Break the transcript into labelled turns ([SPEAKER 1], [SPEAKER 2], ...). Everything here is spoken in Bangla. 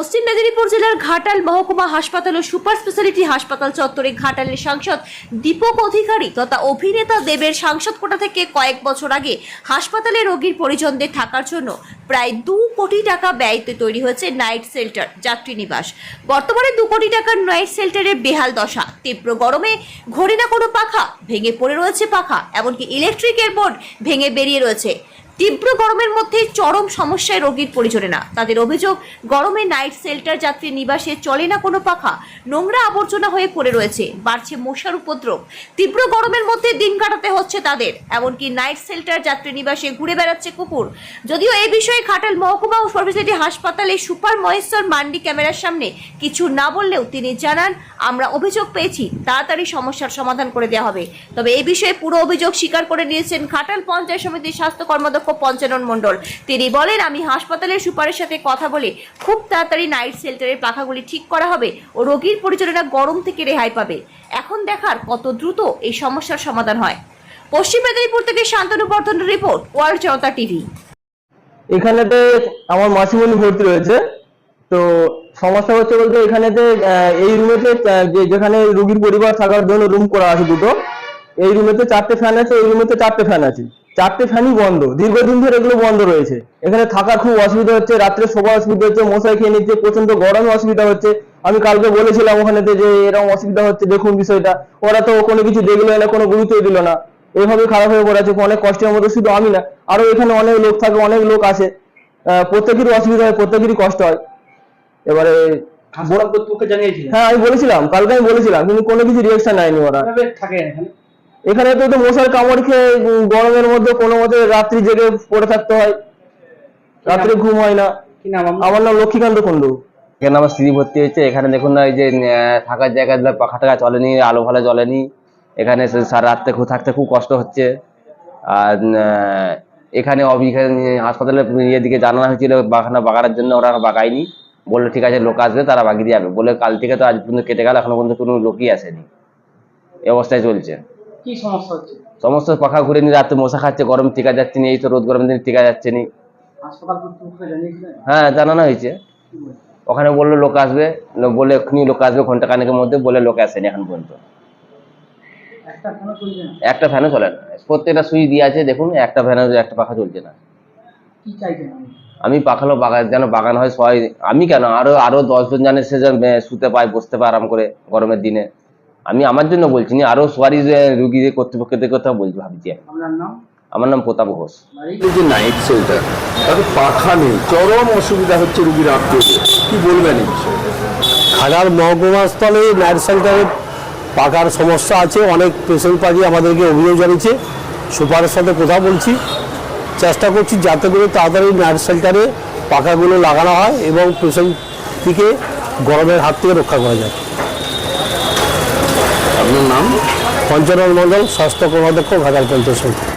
[SPEAKER 1] পশ্চিম মেদিনীপুর জেলার ঘাটাল মহকুমা হাসপাতাল ও সুপার স্পেশালিটি হাসপাতাল চত্বরে ঘাটালের সাংসদ দীপক অধিকারী তথা অভিনেতা দেবের সাংসদ কোটা থেকে কয়েক বছর আগে হাসপাতালে রোগীর পরিজনদের থাকার জন্য প্রায় দু কোটি টাকা ব্যয়তে তৈরি হয়েছে নাইট শেল্টার, যাত্রী নিবাস। বর্তমানে দু কোটি টাকার নাইট শেল্টারের বেহাল দশা। তীব্র গরমে ঘড়ি না কোনো পাখা ভেঙে পড়ে রয়েছে পাখা, এমনকি ইলেকট্রিকের বোর্ড ভেঙে বেরিয়ে রয়েছে। তীব্র গরমের মধ্যে চরম সমস্যায় রোগীর পরিজনেরা তাদের অভিযোগ, গরমে নাইট শেল্টার যাত্রী নিবাসে চলে না কোনো পাখা, নোংরা আবর্জনা হয়ে পড়ে রয়েছে, বাড়ছে মশার উপদ্রব। তীব্র গরমের মধ্যে দিন কাটাতে হচ্ছে তাদের, এমনকি নাইট শেল্টার যাত্রী নিবাসে ঘুরে বেড়াচ্ছে কুকুর। যদিও এই বিষয়ে খাটাল মহকুমা ও সর্বশেষে হাসপাতালে সুপার মহেশ্বর মান্ডি ক্যামেরার সামনে কিছু না বললেও তিনি জানান, আমরা অভিযোগ পেয়েছি, তাড়াতাড়ি সমস্যার সমাধান করে দেওয়া হবে। তবে এই বিষয়ে পুরো অভিযোগ স্বীকার করে নিয়েছেন খাটাল পঞ্চায়েত সমিতির স্বাস্থ্য কর্মদক্ষ পঞ্চানন মণ্ডল। তিনি বলেন, আমি হাসপাতালের সুপারের সাথে কথা বলে খুব তাড়াতাড়ি নাইট শেল্টারের পাখাগুলি ঠিক করা হবে ও রোগীর পরিচালনা গরম থেকে রেহাই পাবে। এখন দেখার কত দ্রুত এই সমস্যার সমাধান হয়। পশ্চিম মেদিনীপুর থেকে শান্তনু বর্ধনের রিপোর্ট, ওয়ার্ল্ড জনতা টিভি।
[SPEAKER 2] এখানেতে আমার মাসিমণি ভর্তি রয়েছে। তো সমস্যা হচ্ছে বলতে এখানেতে এই রুমেতে যেখানে রুগীর পরিবার থাকার জন্য রুম করা আছে দুটো, এই রুমেতে চারটে ফ্যান আছে, এই রুমেতে চারটে ফ্যান আছে। চারটে ফ্যানই বন্ধ। দীর্ঘদিন ধরে এগুলো বন্ধ রয়েছে। এখানে থাকার খুব অসুবিধা হচ্ছে রাত্রে শোবার অসুবিধা হচ্ছে মশাই খেয়ে নিচ্ছে প্রচণ্ড গরমে অসুবিধা হচ্ছে। আমি কালকে বলেছিলাম ওখানেতে যে এরকম অসুবিধা হচ্ছে দেখুন বিষয়টা। ওরা তো কোনো কিছু দেখল না কোনো গুরুত্বই দিল না। এইভাবে খারাপ হয়ে পড়েছে অনেক কষ্টের মধ্যে শুধু আমি না আরও এখানে অনেক লোক থাকে অনেক লোক আসে। আহ, প্রত্যেকেরই অসুবিধা হয় প্রত্যেকেরই কষ্ট হয়। এবারে হ্যাঁ আমি বলেছিলাম কালকে আমি বলেছিলাম কিন্তু কোনো কিছু রিয়েকশন নেয়নি ওরা।
[SPEAKER 3] এখানে
[SPEAKER 2] এখানে তো মশার কামড় খেয়ে গরমের মধ্যে কোনো মতে রাত্রি জেগে পড়ে থাকতে হয়। রাত্রে ঘুম হয় না।
[SPEAKER 3] কি নাম আপনার?
[SPEAKER 2] আমার নাম লক্ষ্মীকান্ত কুণ্ডু।
[SPEAKER 4] এখানে আমার স্ত্রী ভর্তি হয়েছে। এখানে দেখুন না এই যে থাকার জায়গা পাখা টাকা চলেনি আলো ভালো জ্বলেনি। এখানে সারা রাত্রে খুব থাকতে খুব কষ্ট হচ্ছে। আর আহ, এখানে হাসপাতালে ইয়ে দিকে জানানো হয়েছিল বাগানা বাগানোর জন্য ওরা বাগায়নি। বলল ঠিক আছে লোক আসবে তারা বাগিয়ে দিয়ে যাবে। বলে কাল থেকে তো আজ পর্যন্ত কেটে গেল এখনও পর্যন্ত কোনো লোকই আসেনি। এই অবস্থায় চলছে।
[SPEAKER 3] কি সমস্যা হচ্ছে?
[SPEAKER 4] সমস্ত পাখা ঘুরে নিয়ে রাত্রে মশা খাচ্ছে গরম টিকা যাচ্ছে নি এই তো রোদ গরম দিন টিকা যাচ্ছে নি। হ্যাঁ জানানো হয়েছে। ওখানে বলল লোক আসবে বলে এক্ষুনি লোক আসবে ঘণ্টা খানেকের মধ্যে বলে লোক আসেনি এখন পর্যন্ত।
[SPEAKER 3] একটা না?
[SPEAKER 4] ফ্যানও চলে না। প্রত্যেকটা সুইচ দিয়ে আছে দেখুন একটা ফ্যানের একটা পাখা চলছে না? আমি পাখালো বাগান যেন বাগান হয় সবাই আমি কেন? আরও আরও দশজন জানে সে যেন শুতে পায় বসতে পায় আরাম করে গরমের দিনে। আমি আমার জন্য বলছি না আরও যে রুগীদের কর্তৃপক্ষদের কথা বলছি ভাবছি আমার নাম প্রতাপ ঘোষ।
[SPEAKER 5] যে নাইট তাতে পাখা নেই চরম অসুবিধা হচ্ছে রুগীর আত্মীয়দের। কি বলবেন এই বিষয়ে?
[SPEAKER 6] খাজার মহকুমা স্থলে নাইট সেন্টারে পাকার সমস্যা আছে অনেক পেশেন্ট পাখি আমাদেরকে অভিযোগ জানিয়েছে। সুপারের সাথে কথা বলছি। চেষ্টা করছি যাতে করে তাড়াতাড়ি নাইট সেন্টারে পাখাগুলো লাগানো হয় এবং পেশেন্টটিকে গরমের হাত থেকে রক্ষা করা যায়।
[SPEAKER 5] আপনার নাম?
[SPEAKER 6] পঞ্চানন মন্ডল স্বাস্থ্য কর্মাধ্যক্ষ ঘাটাল পঞ্চায়েত